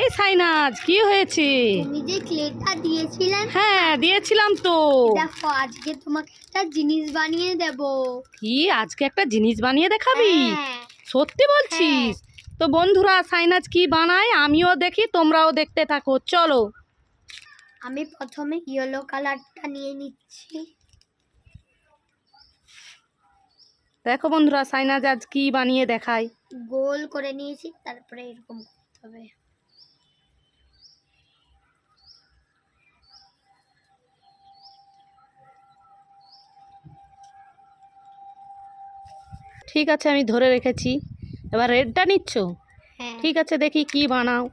এই সাইনাজ কি হয়েছে? তুমি যে ক্লেটা দিয়েছিলে না, হ্যাঁ দিয়েছিলাম তো। দেখো আজকে তোমাকে একটা জিনিস বানিয়ে দেব। কি আজকে একটা জিনিস বানিয়ে দেখাবি? হ্যাঁ। সত্যি বলছিস? তো বন্ধুরা সাইনাজ কি বানায় আমিও দেখি তোমরাও দেখতে থাকো চলো। আমি প্রথমে ইয়েলো কালারটা নিয়ে নিচ্ছি। দেখো বন্ধুরা সাইনাজ আজ কি বানিয়ে দেখায়। গোল করে নিয়েছি তারপরে এরকম হবে। ঠিক আছে আমি ধরে রেখেছি। এবার রেডটা নিচ্ছ? হ্যাঁ। ঠিক আছে দেখি কি বানাও।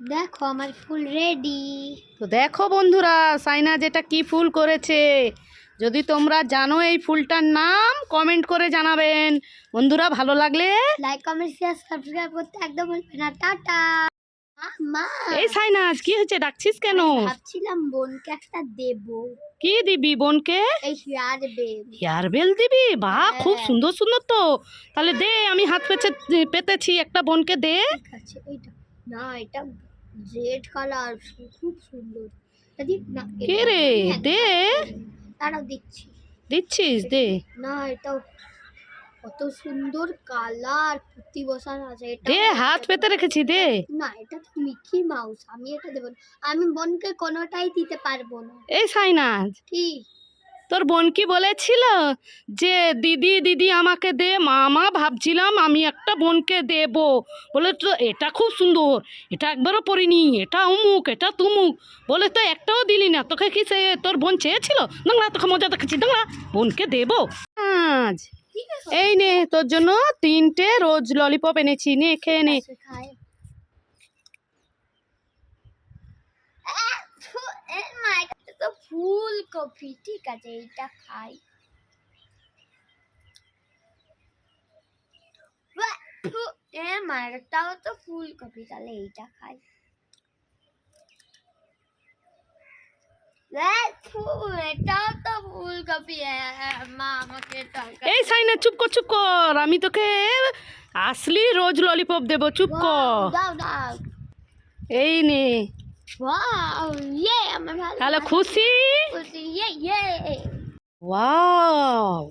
দেখো আমার ফুল রেডি তো দেখো বন্ধুরা সাইনা যেটা কি ফুল করেছে। যদি তোমরা জানো এই ফুলটার নাম কমেন্ট করে জানাবেন। বন্ধুরা ভালো লাগলে লাইক কমেন্ট শেয়ার সাবস্ক্রাইব করতে একদম ভুলবে না। টাটা। এই সাইনাজ কি হয়েছে? ডাকছিস কেন? ভাবছিলাম বোনকে একটা দেব। কি দিবি বোনকে? এই হেয়ার বেব হেয়ার বেল দিবি? বাহ খুব হ্যাঁ। সুন্দর সুন্দর তো। তাহলে দে আমি হাত পেছে পেতেছি। একটা বোনকে দে। ঠিক আছে এইটা না এটা রেড কালার খুব সুন্দর। না কে রে? হ্যাঁ, দে। দাঁড়াও দিচ্ছি। দিচ্ছিস? দে। না এটা কত সুন্দর কালার পুঁতি বসানো আছে এটা দে হাত পেতে রেখেছি দে। না এটা তো মিকি মাউস আমি এটা দেবো আমি বোনকে কোনোটাই দিতে পারব না। এই সাইনাজ। কি? তোর বোন কি বলেছিল যে দিদি দিদি আমাকে দে মামা ভাবছিলাম আমি একটা বোনকে দেব। বলে তো এটা খুব সুন্দর এটা একবারও পরিনি এটা উমুক এটা তুমুক। বলে তো একটাও দিলি না তোকে কি সে তোর বোন চেয়েছিল? না তোকে মজা দেখাচ্ছি না বোনকে দেবো। আজ। এই নে তোর জন্য তিনটে রোজ ললিপপ এনেছি নে খেয়ে নে আছে, খাই আহ, ফু, এ মা, এটা তো ফুলকপি ঠিক আছে এইটা খাই। বাহ, এ মা, এটাও তো ফুলকপি তাহলে এইটা খাই। এই সাইনা চুপ কর চুপ কর আমি তোকে আসলি রোজ ললিপপ দেবো চুপ কর। এই নে। তাহলে খুশি ওয়াও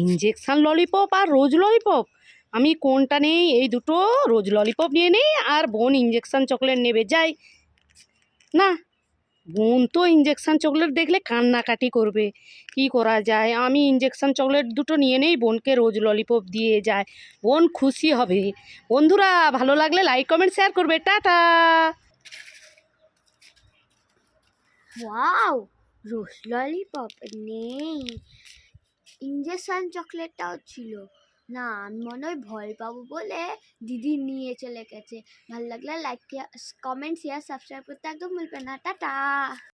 ইঞ্জেকশন ললিপপ আর রোজ ললিপপ আমি কোনটা নেই? এই দুটো রোজ ললিপপ নিয়ে নেই আর বোন ইঞ্জেকশন চকলেট নেবে যাই। না বোন তো ইঞ্জেকশন চকলেট দেখলে কান্নাকাটি করবে। কি করা যায়? আমি ইঞ্জেকশন চকলেট দুটো নিয়ে নেই বোনকে রোজ ললিপপ দিয়ে যায়। বোন খুশি হবে। বন্ধুরা ভালো লাগলে লাইক কমেন্ট শেয়ার করবে। টাটা! ওয়াও রোস ললিপপ নেই। ইঞ্জেকশন চকলেটটাও ছিল। না, আমি মনে হয় ভয় পাবো বলে দিদি নিয়ে চলে গেছে। ভালো লাগলে লাইক কমেন্ট শেয়ার সাবস্ক্রাইব করতে একদম ভুলবে না। টাটা!